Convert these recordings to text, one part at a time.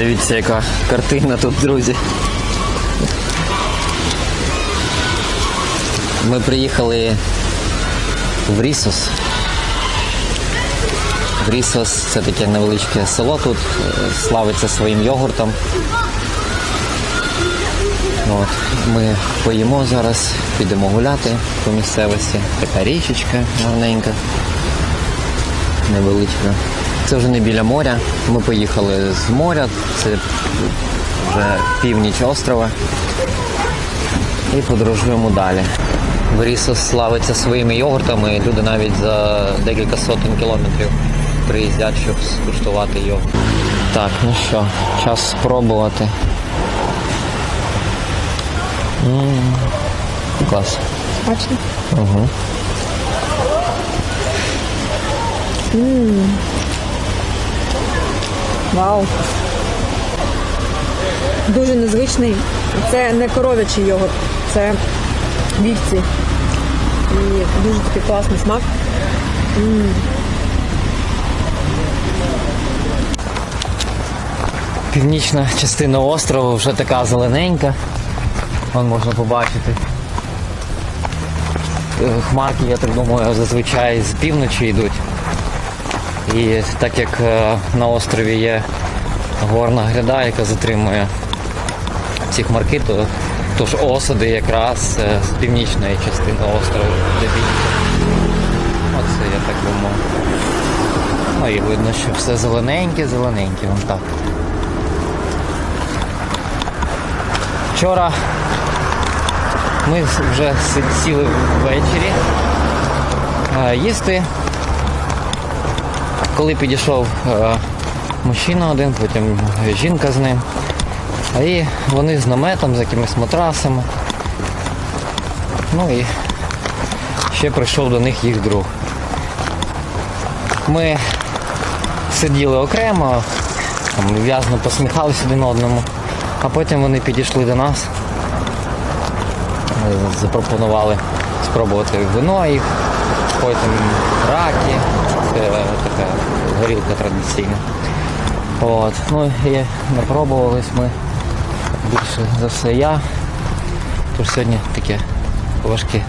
Дивіться, яка картина тут, друзі. Ми приїхали в Рісос. Рісос це таке невеличке село тут, славиться своїм йогуртом. От. Ми поїмо зараз, підемо гуляти по місцевості. Така річечка гарненька, невеличка. Це вже не біля моря. Ми поїхали з моря, це вже північ острова. І подорожуємо далі. Борисос славиться своїми йогуртами. Люди навіть за декілька сотень кілометрів приїздять, щоб скуштувати йогурт. Так, ну що, час спробувати. М, Клас. Бачите? Угу. Вау. Дуже незвичний. Це не коров'ячий йогурт, це вівці. І дуже такий класний смак. Північна частина острову вже така зелененька. Вон можна побачити. Е, Хмарки, я так думаю, зазвичай з півночі йдуть. І так як е, на острові є горна гряда, яка затримує ці хмарки, то, то ж осади якраз е, з північної частини острову де більше. Оце я так думаю. Ну і видно, що все зелененьке, зелененьке, вон так. Вчора ми вже сіли ввечері е, їсти. Коли підійшов е, мужчина один, потім жінка з ним. І вони з наметом, з якимись матрасами. Ну і ще прийшов до них їх друг. Ми сиділи окремо, в'язно посміхалися один одному, а потім вони підійшли до нас, е, запропонували спробувати вино їх, потім раки, така горілка традиційна. От. Ну і напробувались ми більше за все я. Тож сьогодні таке важке е,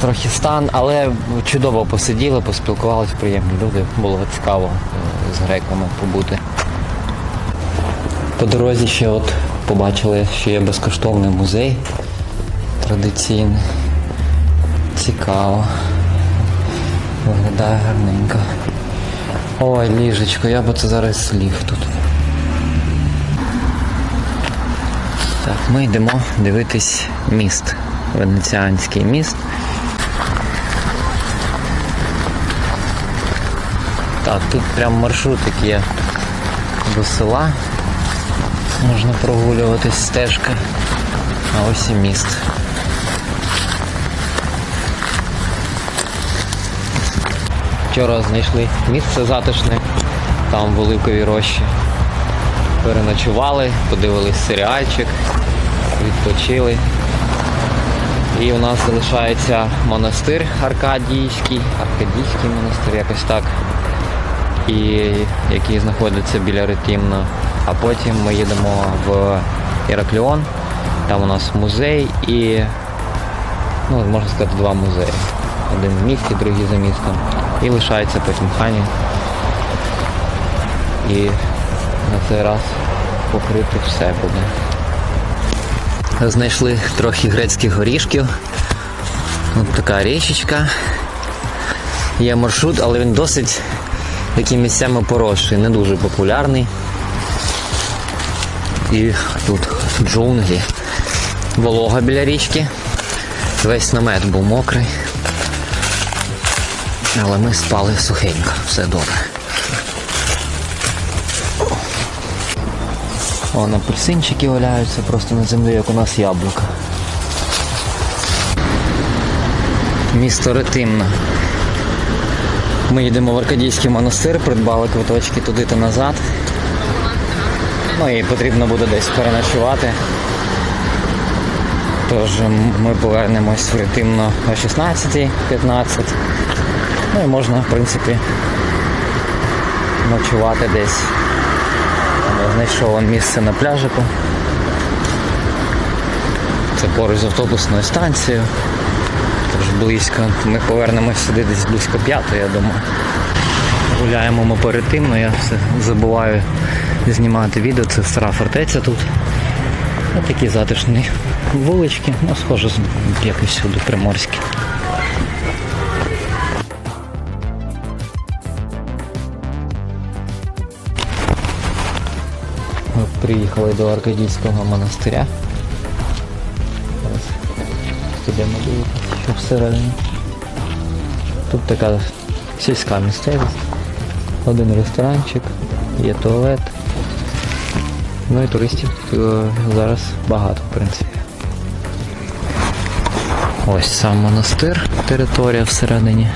трохи стан, але чудово посиділи, поспілкувалися, приємні люди. Було цікаво е, з греками побути. По дорозі ще от побачили, що є безкоштовний музей традиційний. Цікаво. Виглядає гарненько. Ой, ліжечко, я б це зараз слів тут. Так, ми йдемо дивитись міст. Венеціанський міст. Так, тут прям маршрутик є до села. Можна прогулюватись стежка. А ось і міст. Вчора знайшли місце затишне, там в Оливковій рощі. Переночували, подивились серіальчик, відпочили. І у нас залишається монастир Аркадійський, Аркадійський монастир, якось так, і, який знаходиться біля Ретімна. А потім ми їдемо в Іракліон, там у нас музей і, ну, можна сказати, два музеї. Один в місті, другий за містом. І лишається потім Хані. І на цей раз покрити все буде. Знайшли трохи грецьких горішків. Ось така річечка. Є маршрут, але він досить такими місцями поросший, не дуже популярний. І тут джунглі. Волога біля річки. Весь намет був мокрий. Але ми спали сухенько, все добре. Вон апельсинчики валяються просто на землі, як у нас яблука. Місто Ретимно. Ми їдемо в Аркадійський монастир, придбали квиточки туди та назад. Ну і потрібно буде десь переночувати. Тож ми повернемось в Ретимно о 16.15. Ну і можна, в принципі, ночувати десь. Там знайшов місце на пляжику. Це поруч з автобусною станцією. Тож близько. Ми повернемось сюди десь близько п'ятої, я думаю. Гуляємо ми перед тим, але я все забуваю знімати відео. Це стара фортеця тут. Ось такі затишні вулички, ну, схоже, якось сюди приморські. Приїхали до Аркадійського монастиря. Зараз підемо дивитися, що всередині. Тут така сільська місцевість. Один ресторанчик, є туалет. Ну і туристів е, зараз багато, в принципі. Ось сам монастир, територія всередині.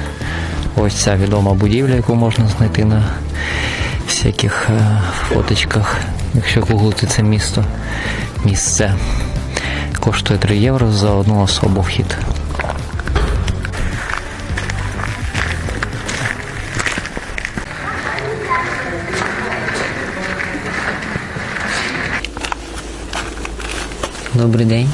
Ось ця відома будівля, яку можна знайти на всяких е, фоточках, якщо гуглити це місто. Місце. Коштує 3 євро за одну особу вхід. Добрий день.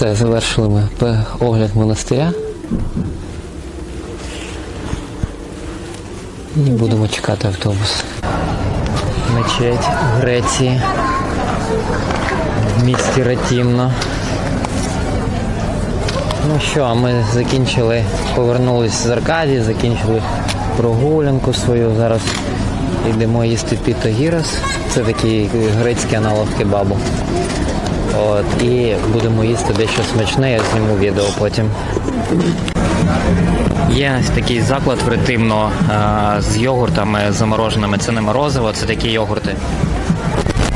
Все, завершили ми огляд монастиря. І будемо чекати автобус. Мечеть в Греції. В місті Ратімно. Ну що, ми закінчили, повернулись з Аркадії, закінчили прогулянку свою. Зараз йдемо їсти піто гірос. Це такий грецький аналог кебабу. От, і будемо їсти дещо смачне, я зніму відео потім. Є такий заклад в Ретимно е, з йогуртами замороженими. Це не морозиво, це такі йогурти.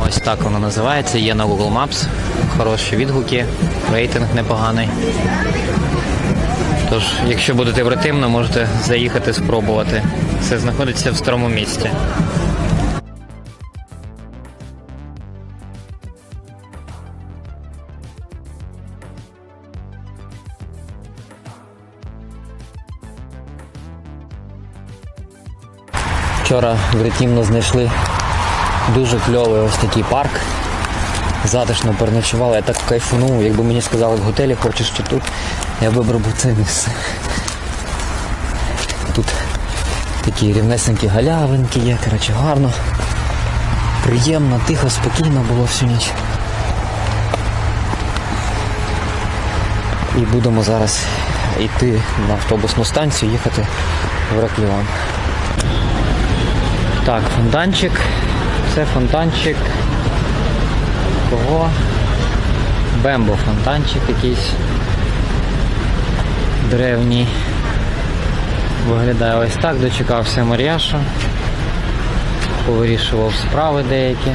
Ось так воно називається. Є на Google Maps. Хороші відгуки, рейтинг непоганий. Тож, якщо будете в Ретимно, можете заїхати спробувати. Це знаходиться в старому місті. Вчора в Ретімно знайшли дуже кльовий ось такий парк. Затишно переночували, я так кайфанув, якби мені сказали в готелі хочеш чи тут, я вибрав би це місце. Тут такі рівнесенькі галявинки є, коротше, гарно. Приємно, тихо, спокійно було всю ніч. І будемо зараз йти на автобусну станцію, їхати в Ракліон. Так, фонтанчик. Це фонтанчик. Кого? Бембо фонтанчик якийсь древній. Виглядає ось так, дочекався Маріаша. Повирішував справи деякі.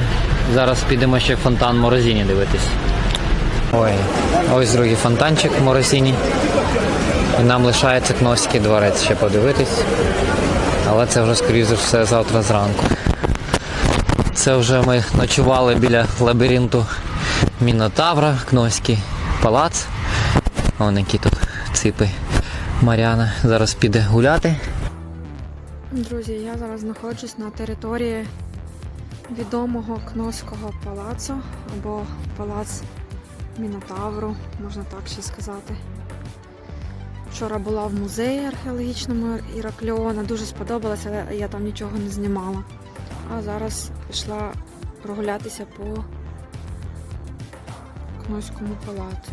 Зараз підемо ще фонтан Морозіні дивитись. Ой, ось другий фонтанчик в Морозіні. І нам лишається Кносський дворець ще подивитись. Але це вже, скоріше все, завтра зранку. Це вже ми ночували біля лабіринту Мінотавра, Кноський палац. Вон які тут ципи. Маріана зараз піде гуляти. Друзі, я зараз знаходжусь на території відомого Кносського палацу або палац Мінотавру, можна так ще сказати. Вчора була в музеї археологічному Іракліона, дуже сподобалося, але я там нічого не знімала. А зараз пішла прогулятися по Кнойському палацу.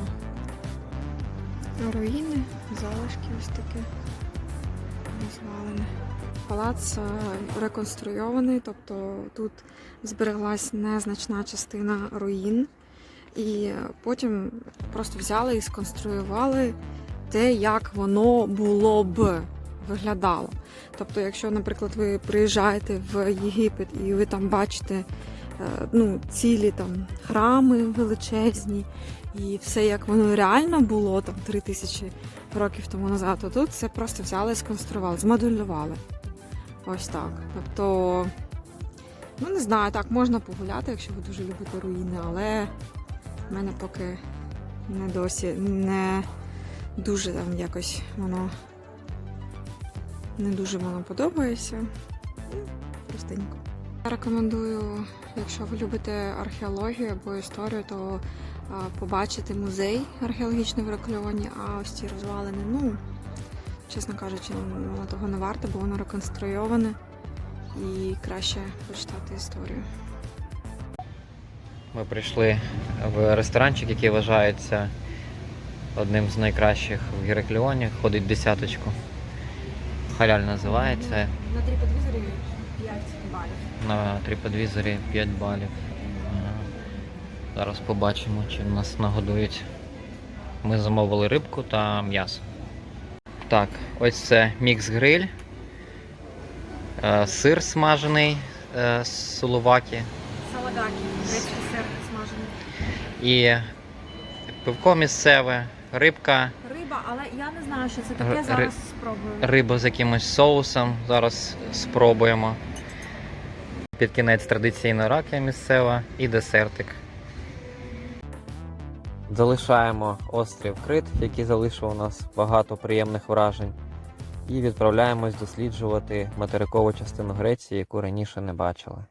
Руїни, залишки ось таке розвалини. Палац е, реконструйований, тобто тут збереглась незначна частина руїн, і потім просто взяли і сконструювали те, як воно було б виглядало. Тобто, якщо, наприклад, ви приїжджаєте в Єгипет і ви там бачите е, ну, цілі там храми величезні, і все як воно реально було там 3000 років тому назад, то тут це просто взяли і сконструювали, змоделювали. Ось так. Тобто, ну не знаю, так, можна погуляти, якщо ви дуже любите руїни, але в мене поки не досі не дуже там якось воно не дуже воно подобається. Ну, Простенько. Я рекомендую, якщо ви любите археологію або історію, то побачити музей археологічний в Рекльоні, а ось ці розвалини, ну, чесно кажучи, воно того не варте, бо воно реконструйоване і краще почитати історію. Ми прийшли в ресторанчик, який вважається одним з найкращих в Геракліоні. Ходить десяточку. Халяль називається. На триподвізорі 5 балів. На триподвізорі 5 балів. Зараз побачимо, чим нас нагодують. Ми замовили рибку та м'ясо. Так, ось це мікс гриль. Е, Сир смажений е, з сулувакі. Саладаки, грецький сир смажений. І пивко місцеве, рибка, Риба, але я не знаю, що це таке. ри- Зараз спробую. риба з якимось соусом. Зараз спробуємо. Під кінець традиційна ракія місцева і десертик. Залишаємо острів Крит, який залишив у нас багато приємних вражень. І відправляємось досліджувати материкову частину Греції, яку раніше не бачили.